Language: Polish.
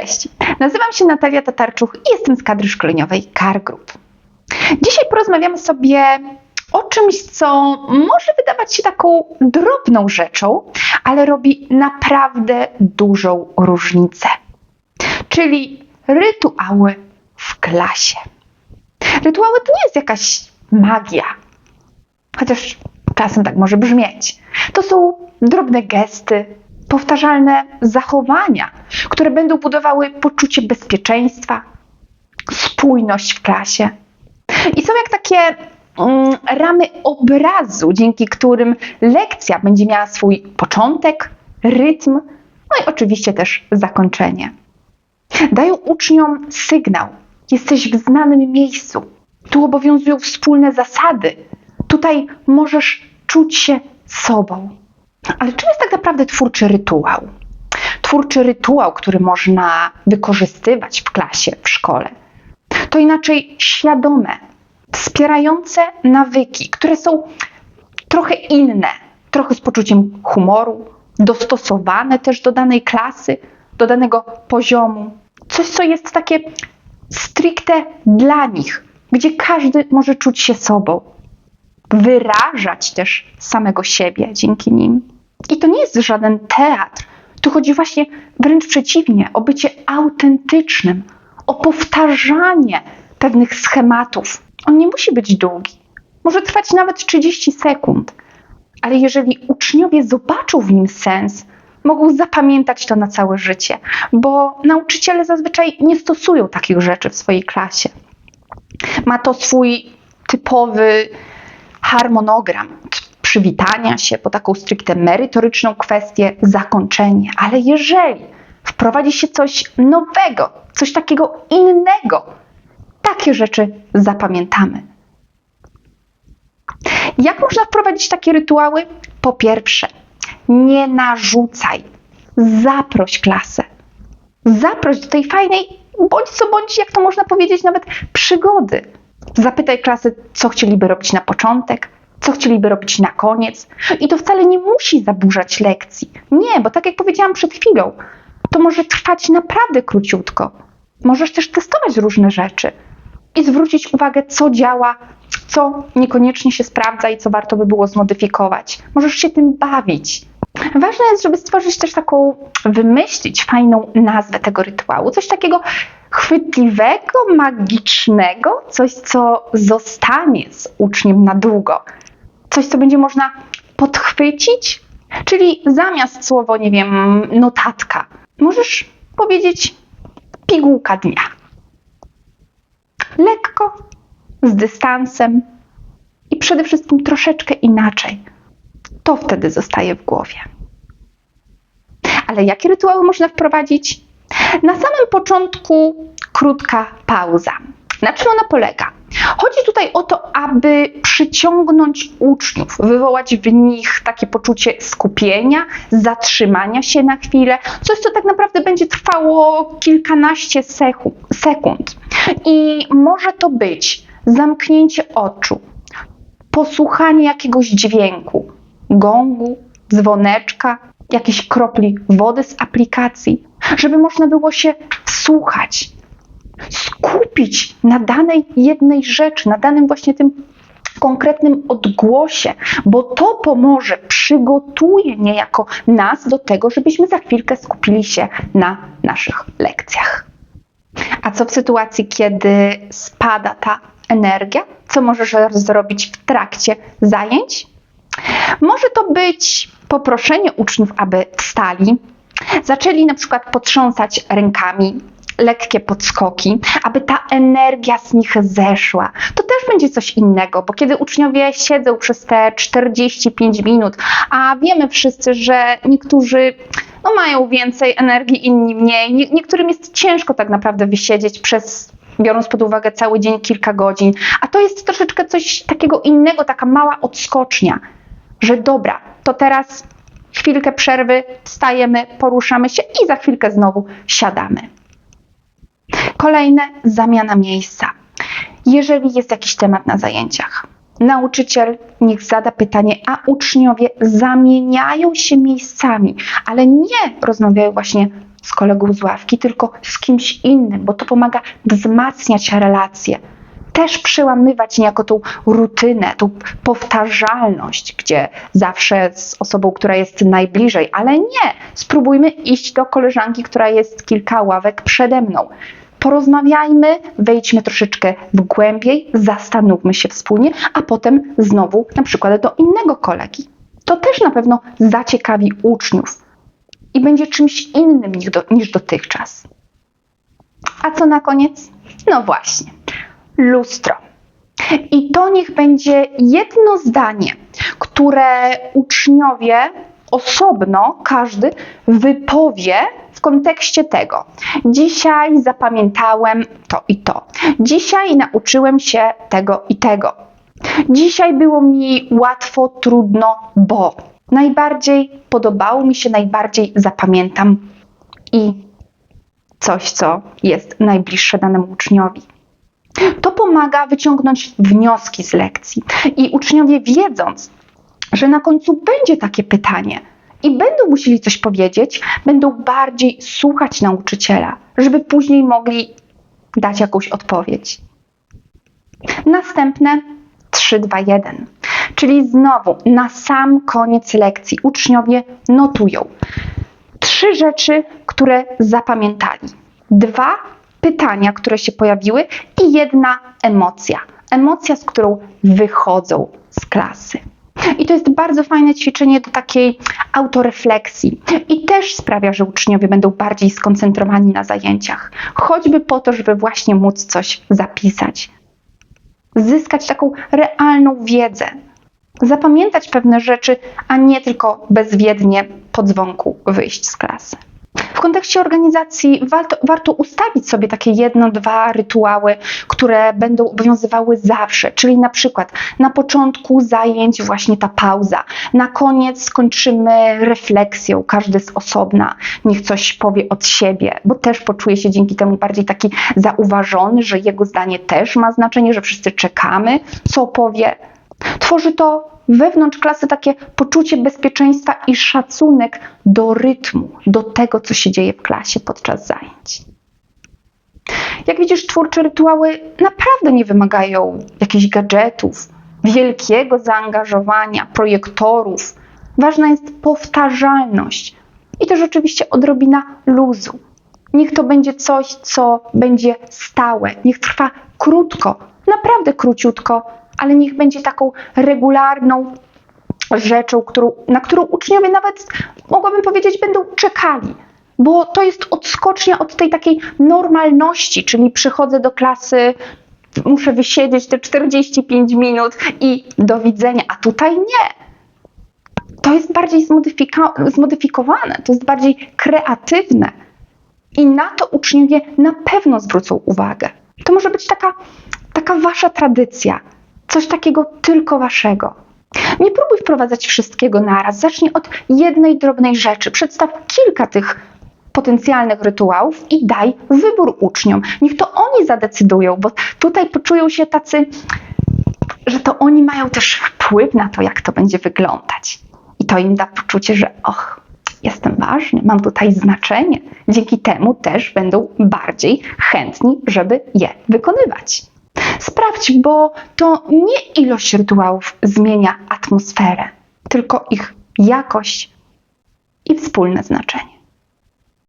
Cześć, nazywam się Natalia Tatarczuch i jestem z kadry szkoleniowej CAR Group. Dzisiaj porozmawiamy sobie o czymś, co może wydawać się taką drobną rzeczą, ale robi naprawdę dużą różnicę. Czyli rytuały w klasie. Rytuały to nie jest jakaś magia, chociaż czasem tak może brzmieć. To są drobne gesty, powtarzalne zachowania, które będą budowały poczucie bezpieczeństwa, spójność w klasie. I są jak takie mm, ramy obrazu, dzięki którym lekcja będzie miała swój początek, rytm, no i oczywiście też zakończenie. Dają uczniom sygnał: jesteś w znanym miejscu. Tu obowiązują wspólne zasady. Tutaj możesz czuć się sobą. Ale czym jest tak naprawdę twórczy rytuał? Twórczy rytuał, który można wykorzystywać w klasie, w szkole, to inaczej świadome, wspierające nawyki, które są trochę inne, trochę z poczuciem humoru, dostosowane też do danej klasy, do danego poziomu. Coś, co jest takie stricte dla nich, gdzie każdy może czuć się sobą, wyrażać też samego siebie dzięki nim. I to nie jest żaden teatr. Tu chodzi właśnie wręcz przeciwnie, o bycie autentycznym, o powtarzanie pewnych schematów. On nie musi być długi. Może trwać nawet 30 sekund. Ale jeżeli uczniowie zobaczą w nim sens, mogą zapamiętać to na całe życie, bo nauczyciele zazwyczaj nie stosują takich rzeczy w swojej klasie. Ma to swój typowy harmonogram, przywitania się, po taką stricte merytoryczną kwestię, zakończenie. Ale jeżeli wprowadzi się coś nowego, coś takiego innego, takie rzeczy zapamiętamy. Jak można wprowadzić takie rytuały? Po pierwsze, nie narzucaj, zaproś klasę. Zaproś do tej fajnej, bądź co bądź, jak to można powiedzieć, nawet przygody. Zapytaj klasy, co chcieliby robić na początek, co chcieliby robić na koniec. I to wcale nie musi zaburzać lekcji. Nie, bo tak jak powiedziałam przed chwilą, to może trwać naprawdę króciutko. Możesz też testować różne rzeczy i zwrócić uwagę, co działa, co niekoniecznie się sprawdza i co warto by było zmodyfikować. Możesz się tym bawić. Ważne jest, żeby stworzyć też taką, wymyślić fajną nazwę tego rytuału, coś takiego chwytliwego, magicznego, coś, co zostanie z uczniem na długo coś, co będzie można podchwycić, czyli zamiast słowo, nie wiem, notatka, możesz powiedzieć pigułka dnia. Lekko, z dystansem i przede wszystkim troszeczkę inaczej. To wtedy zostaje w głowie. Ale jakie rytuały można wprowadzić? Na samym początku krótka pauza. Na czym ona polega? Chodzi tutaj o to, aby przyciągnąć uczniów, wywołać w nich takie poczucie skupienia, zatrzymania się na chwilę, coś, co tak naprawdę będzie trwało kilkanaście sekund. I może to być zamknięcie oczu, posłuchanie jakiegoś dźwięku, gongu, dzwoneczka, jakiejś kropli wody z aplikacji, żeby można było się wsłuchać, skupić na danej jednej rzeczy, na danym właśnie tym konkretnym odgłosie, bo to pomoże, przygotuje niejako nas do tego, żebyśmy za chwilkę skupili się na naszych lekcjach. A co w sytuacji, kiedy spada ta energia? Co możesz zrobić w trakcie zajęć? Może to być poproszenie uczniów, aby wstali, zaczęli na przykład potrząsać rękami, lekkie podskoki, aby ta energia z nich zeszła. To też będzie coś innego, bo kiedy uczniowie siedzą przez te 45 minut, a wiemy wszyscy, że niektórzy no, mają więcej energii, inni mniej, Nie, niektórym jest ciężko tak naprawdę wysiedzieć przez biorąc pod uwagę cały dzień, kilka godzin. A to jest troszeczkę coś takiego innego, taka mała odskocznia, że dobra, to teraz chwilkę przerwy, wstajemy, poruszamy się i za chwilkę znowu siadamy. Kolejne zamiana miejsca. Jeżeli jest jakiś temat na zajęciach, nauczyciel niech zada pytanie, a uczniowie zamieniają się miejscami, ale nie rozmawiają właśnie z kolegą z ławki, tylko z kimś innym, bo to pomaga wzmacniać relacje. Też przełamywać niejako tą rutynę, tą powtarzalność, gdzie zawsze z osobą, która jest najbliżej, ale nie. Spróbujmy iść do koleżanki, która jest kilka ławek przede mną. Porozmawiajmy, wejdźmy troszeczkę w głębiej, zastanówmy się wspólnie, a potem znowu na przykład do innego kolegi. To też na pewno zaciekawi uczniów i będzie czymś innym niż, do, niż dotychczas. A co na koniec? No właśnie, lustro. I to niech będzie jedno zdanie, które uczniowie osobno, każdy wypowie w kontekście tego. Dzisiaj zapamiętałem to i to. Dzisiaj nauczyłem się tego i tego. Dzisiaj było mi łatwo, trudno, bo najbardziej podobało mi się, najbardziej zapamiętam i coś, co jest najbliższe danemu uczniowi. To pomaga wyciągnąć wnioski z lekcji i uczniowie wiedząc, że na końcu będzie takie pytanie i będą musieli coś powiedzieć, będą bardziej słuchać nauczyciela, żeby później mogli dać jakąś odpowiedź. Następne 3, 2, 1. Czyli znowu na sam koniec lekcji uczniowie notują trzy rzeczy, które zapamiętali, dwa pytania, które się pojawiły i jedna emocja. Emocja, z którą wychodzą z klasy. I to jest bardzo fajne ćwiczenie do takiej autorefleksji i też sprawia, że uczniowie będą bardziej skoncentrowani na zajęciach, choćby po to, żeby właśnie móc coś zapisać. Zyskać taką realną wiedzę, zapamiętać pewne rzeczy, a nie tylko bezwiednie po dzwonku wyjść z klasy. W kontekście organizacji warto, warto, ustawić sobie takie jedno, dwa rytuały, które będą obowiązywały zawsze, czyli na przykład na początku zajęć właśnie ta pauza, na koniec skończymy refleksją, każdy z osobna, niech coś powie od siebie, bo też poczuje się dzięki temu bardziej taki zauważony, że jego zdanie też ma znaczenie, że wszyscy czekamy, co powie. Tworzy to wewnątrz klasy takie poczucie bezpieczeństwa i szacunek do rytmu, do tego, co się dzieje w klasie podczas zajęć. Jak widzisz, twórcze rytuały naprawdę nie wymagają jakichś gadżetów, wielkiego zaangażowania, projektorów. Ważna jest powtarzalność i też oczywiście odrobina luzu. Niech to będzie coś, co będzie stałe, niech trwa krótko, naprawdę króciutko, ale niech będzie taką regularną rzeczą, którą, na którą uczniowie nawet, mogłabym powiedzieć, będą czekali. Bo to jest odskocznia od tej takiej normalności, czyli przychodzę do klasy, muszę wysiedzieć te 45 minut i do widzenia, a tutaj nie. To jest bardziej zmodyfika- zmodyfikowane, to jest bardziej kreatywne. I na to uczniowie na pewno zwrócą uwagę. To może być taka, taka wasza tradycja, coś takiego tylko waszego. Nie próbuj wprowadzać wszystkiego naraz. Zacznij od jednej drobnej rzeczy. Przedstaw kilka tych potencjalnych rytuałów i daj wybór uczniom. Niech to oni zadecydują, bo tutaj poczują się tacy, że to oni mają też wpływ na to, jak to będzie wyglądać. I to im da poczucie, że och, jestem ważny, mam tutaj znaczenie. Dzięki temu też będą bardziej chętni, żeby je wykonywać. Sprawdź, bo to nie ilość rytuałów zmienia atmosferę, tylko ich jakość i wspólne znaczenie.